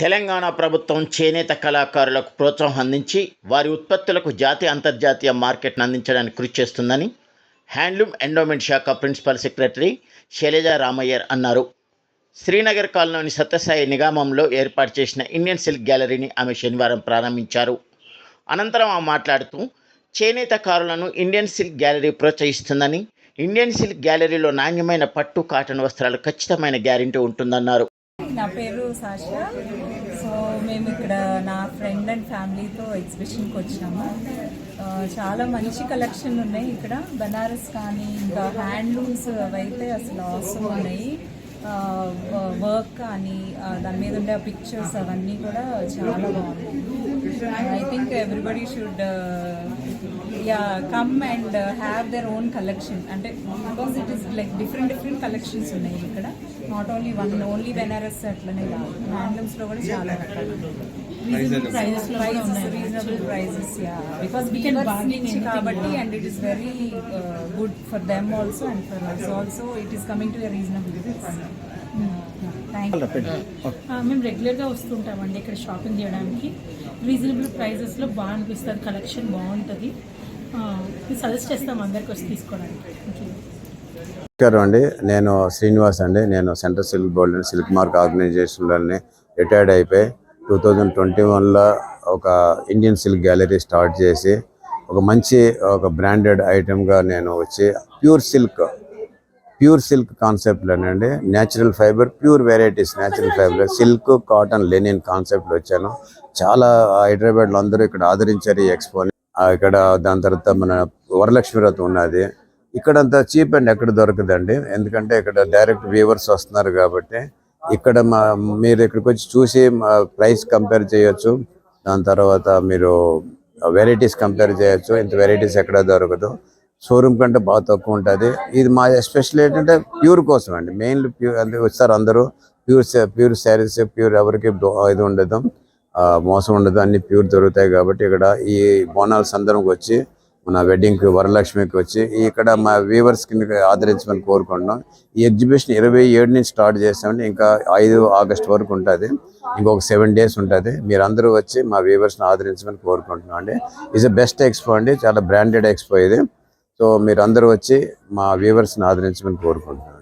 తెలంగాణ ప్రభుత్వం చేనేత కళాకారులకు ప్రోత్సాహం అందించి వారి ఉత్పత్తులకు జాతీయ అంతర్జాతీయ మార్కెట్ను అందించడానికి కృషి చేస్తుందని హ్యాండ్లూమ్ ఎండోమెంట్ శాఖ ప్రిన్సిపల్ సెక్రటరీ శైలజ రామయ్యర్ అన్నారు. శ్రీనగర్ కాలనీలోని సత్యసాయి నిగామంలో ఏర్పాటు చేసిన ఇండియన్ సిల్క్ గ్యాలరీని ఆమె శనివారం ప్రారంభించారు. అనంతరం ఆమె మాట్లాడుతూ చేనేతకారులను ఇండియన్ సిల్క్ గ్యాలరీ ప్రోత్సహిస్తుందని ఇండియన్ సిల్క్ గ్యాలరీలో నాణ్యమైన పట్టు కాటన్ వస్త్రాలు ఖచ్చితమైన గ్యారంటీ ఉంటుందన్నారు. నా పేరు సాష సో మేము ఇక్కడ నా ఫ్రెండ్ అండ్ ఫ్యామిలీతో ఎగ్జిబిషన్కి వచ్చాము. చాలా మంచి కలెక్షన్ ఉన్నాయి ఇక్కడ. బనారస్ కానీ ఇంకా హ్యాండ్లూమ్స్ అయితే అసలు అవసరం ఉన్నాయి. వర్క్ కానీ దాని మీద ఉండే పిక్చర్స్ అవన్నీ కూడా చాలా బాగున్నాయి. I think everybody should ya come and have their own collection అంటే because it is like different different collections ఉన్నాయి ఇక్కడ. Not only one only Banaras అట్లనే కాదు. హ్యాండ్లూమ్స్లో కూడా చాలా రకాలు రీజనబుల్ ప్రైజెస్ యా బికాస్ నుంచి కాబట్టి and it is very good for them also and for us also it is coming to reasonable thank you ఆ, మేము రెగ్యులర్గా వస్తుంటామండి ఇక్కడ షాపింగ్ చేయడానికి. రీజనబుల్ ప్రైజెస్లో బాగా అనిపిస్తుంది కలెక్షన్ బాగుంటుంది. మేము సజెస్ట్ చేస్తాం అందరికి వచ్చి తీసుకోవడానికి. నమస్కారం అండి. నేను శ్రీనివాస్ అండి. నేను central silk board silk mark ఆర్గనైజేషన్లోని retired అయిపోయి టూ థౌజండ్ ట్వంటీ వన్లో ఒక ఇండియన్ సిల్క్ గ్యాలరీ స్టార్ట్ చేసి ఒక మంచి ఒక బ్రాండెడ్ ఐటెంగా నేను వచ్చి pure silk pure silk కాన్సెప్ట్లోనండి natural fibre pure varieties natural fibre silk cotton linen కాన్సెప్ట్లో వచ్చాను. చాలా హైదరాబాద్లో అందరూ ఇక్కడ ఆదరించారు ఈ ఎక్స్పోని. ఇక్కడ దాని తర్వాత మన వరలక్ష్మి వ్రతం ఉన్నది. ఇక్కడంతా చీప్ అండ్ ఎక్కడ దొరకదండి. ఎందుకంటే ఇక్కడ డైరెక్ట్ వ్యూవర్స్ వస్తున్నారు కాబట్టి ఇక్కడ మా మీరు ఇక్కడికి వచ్చి చూసి ప్రైస్ కంపేర్ చేయొచ్చు. దాని తర్వాత మీరు వెరైటీస్ కంపేర్ చేయొచ్చు. ఇంత వెరైటీస్ ఎక్కడ దొరకదు. షోరూమ్ కంటే బాగా తక్కువ ఉంటుంది. ఇది మా ఎస్పెషల్ ఏంటంటే ప్యూర్ కోసం అండి. మెయిన్లీ ప్యూర్ అంటే వస్తారు అందరూ. ప్యూర్ ప్యూర్ శారీస్ ప్యూర్ ఎవరికి ఇది ఉండదు. మోసం ఉండదు అన్ని ప్యూర్ దొరుకుతాయి కాబట్టి ఇక్కడ ఈ బోనాల సందర్భంకి వచ్చి మన వెడ్డింగ్కి వరలక్ష్మికి వచ్చి ఇక్కడ మా వ్యూవర్స్కి ఆదరించమని కోరుకుంటున్నాం. ఈ ఎగ్జిబిషన్ ఇరవై ఏడు నుంచి స్టార్ట్ చేసామండి ఇంకా ఐదు ఆగస్ట్ వరకు ఉంటుంది. ఇంకొక సెవెన్ డేస్ ఉంటుంది. మీరు అందరూ వచ్చి మా వ్యూవర్స్ని ఆదరించమని కోరుకుంటున్నాం అండి. ఈజ్ బెస్ట్ ఎక్స్పో అండి చాలా బ్రాండెడ్ ఎక్స్పో ఇది. సో మీరు అందరూ వచ్చి మా వ్యూవర్స్ని ఆదరించమని కోరుకుంటున్నాను